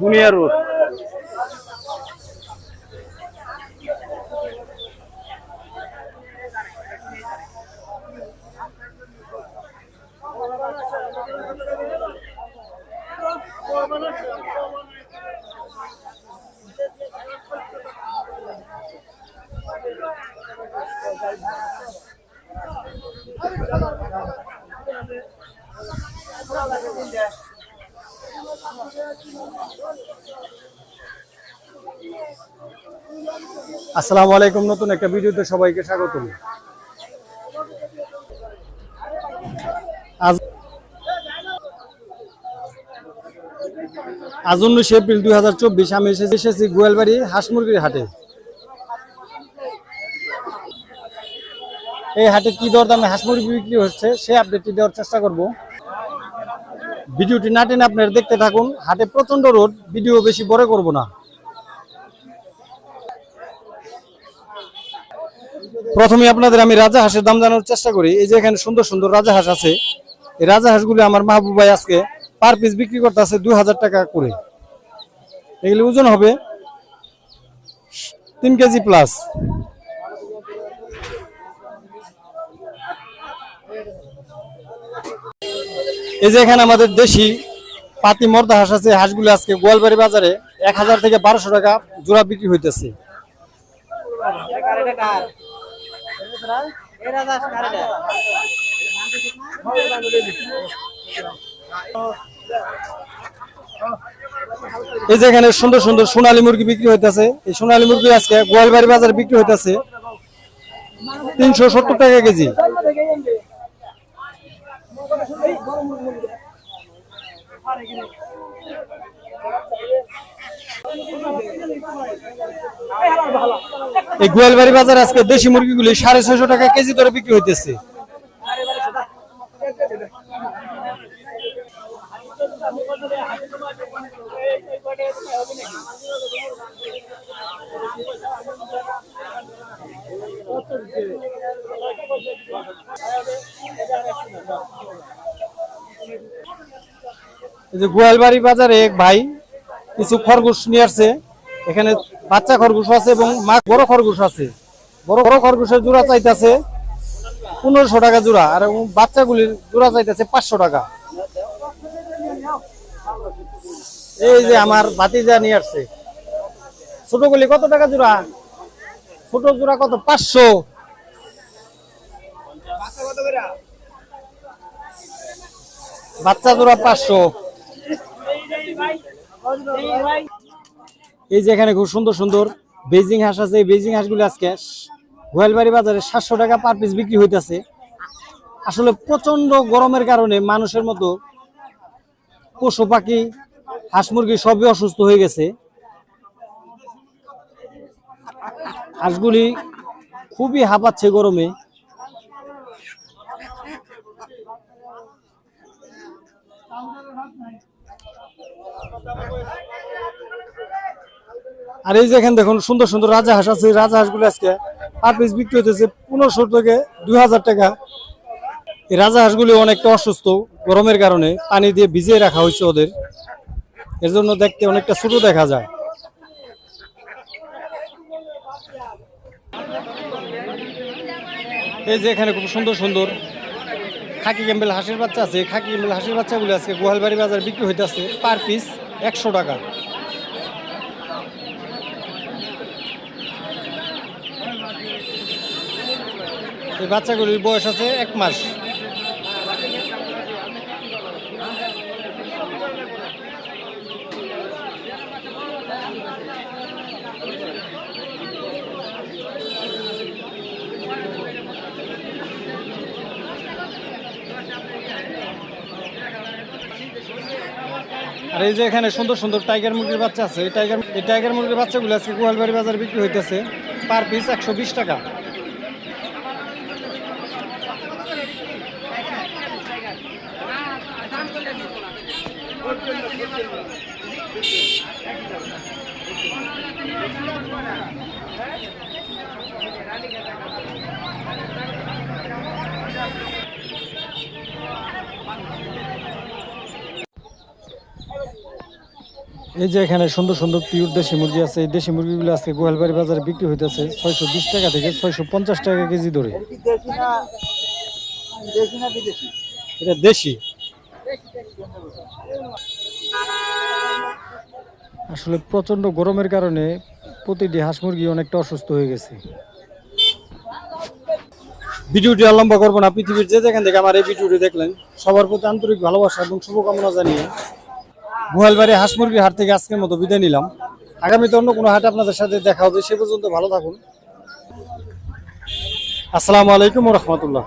দুনিয়ার রোদ আসসালামু আলাইকুম, নতুন একটা ভিডিওতে সবাইকে স্বাগতম। আজ উনিশে এপ্রিল দুই হাজার চব্বিশ আমি এসেছি এসেছি গোয়ালবাড়ি হাঁস মুরগির হাটে। এই হাটে কি দরদামে হাঁস মুরগি বিক্রি হচ্ছে, সে আপডেটটি দেওয়ার চেষ্টা করব। ভিডিওটি না টেনে আপনারা দেখতে থাকুন, হাটে প্রচণ্ড রোদ, ভিডিও বেশি বড় করব না। প্রথমে আপনাদের আমি রাজা হাঁসের দাম জানানোর চেষ্টা করি। এই যে এখানে সুন্দর সুন্দর রাজা হাঁস আছে। এই রাজা হাঁসগুলি আমার মাহবুব ভাই আজকে পার পিস বিক্রি করতে আছে দুই হাজার টাকা করে। এগুলি ওজন হবে তিন কেজি প্লাস এই যে এখানে আমাদের দেশি পাতি মর্দা হাঁস আছে। হাঁসগুলি আজকে গোয়ালবাড়ি বাজারে এক হাজার থেকে বারোশো টাকা জোড়া বিক্রি হইতেছে। এই যে এখানে সুন্দর সুন্দর সোনালী মুরগি বিক্রি হইতেছে। এই সোনালী মুরগি আজকে গোয়ালবাড়ি বাজারে বিক্রি হইতেছে। তিনশো সত্তর টাকা কেজি। এই গোয়ালবাড়ি বাজার আজকে দেশি মুরগিগুলি সাড়ে ছয়শো টাকা কেজি দরে বিক্রি হইতেছে। গোয়ালবাড়ি বাজারে এক ভাই কিছু খরগোশ নিয়ে আসছে। এখানে বাচ্চা খরগোশ আছে এবং মা বড় খরগোশ আছে। বড় বড় খরগোশের জোড়া চাইতেছে পনেরোশো টাকা জোড়া আর বাচ্চাগুলির জোড়া চাইতেছে পাঁচশো টাকা। এই যে আমার ভাতিজা নিয়ে আসছে। ছোটগুলি কত টাকা জোড়া? ছোট জোড়া কত? পাঁচশো। বাচ্চা জোড়া পাঁচশো। এই যে এখানে খুব সুন্দর সুন্দর বেজিং হাঁস আছে। এই বেজিং হাঁসগুলি আজকে গোয়ালবাড়ি বাজারে সাতশো টাকা পার পিস বিক্রি হইতেছে। আসলে প্রচণ্ড গরমের কারণে মানুষের মতো পশু পাখি, হাঁস মুরগি সবই অসুস্থ হয়ে গেছে। হাঁসগুলি খুবই হাঁপাচ্ছে গরমে। আর এই যে এখানে দেখুন, সুন্দর সুন্দর রাজা হাঁস আছে। রাজা হাঁসগুলো আজকে পার পিস বিক্রি হতেছে পনেরোশো থেকে দুই হাজার টাকা। এই রাজা হাঁসগুলি অনেকটা অসুস্থ গরমের কারণে পানি দিয়ে ভিজিয়ে রাখা হয়েছে ওদের। এর জন্য দেখতে অনেকটা ছোট দেখা যায়। এই যে এখানে খুব সুন্দর সুন্দর খাকি ক্যাম্বেল হাঁসের বাচ্চা আছে। খাকি ক্যাম্বেল হাঁসের বাচ্চাগুলি আজকে গোহালবাড়ি বাজার বিক্রি হইতেছে পার পিস। একশো টাকা। এই বাচ্চাগুলির বয়স আছে এক মাস। আর এই যে এখানে সুন্দর সুন্দর টাইগার মুরগির বাচ্চা আছে, এই টাইগার এই টাইগার মুরগির বাচ্চাগুলো আজকে গোয়ালবাড়ি বাজারে বিক্রি হইতেছে। পার পিস একশো বিশ টাকা। এই যে এখানে সুন্দর সুন্দর পিওর দেশি মুরগি আছে, এই দেশি মুরগিগুলো আজকে গোয়ালবাড়ি বাজারে বিক্রি হইতেছে ছয়শো বিশ টাকা থেকে ছয়শো পঞ্চাশ টাকা কেজি ধরে। এটা দেশি? আসলে প্রচণ্ড গরমের কারণে প্রতিটি হাঁস মুরগি অনেকটা অসুস্থ হয়ে গেছে। ভিডিওটি আর লম্বা করব না, পৃথিবীর যে যেখান থেকে আমার এই ভিডিওটি দেখলেন, সবার প্রতি আন্তরিক ভালোবাসা এবং শুভকামনা জানিয়ে গোয়ালবাড়ি হাঁস মুরগির হাট থেকে আজকের মতো বিদায় নিলাম। আগামীতে অন্য কোনো হাটে আপনাদের সাথে দেখা হবে, সে পর্যন্ত ভালো থাকুন। আসসালামু আলাইকুম রহমতুল্লাহ।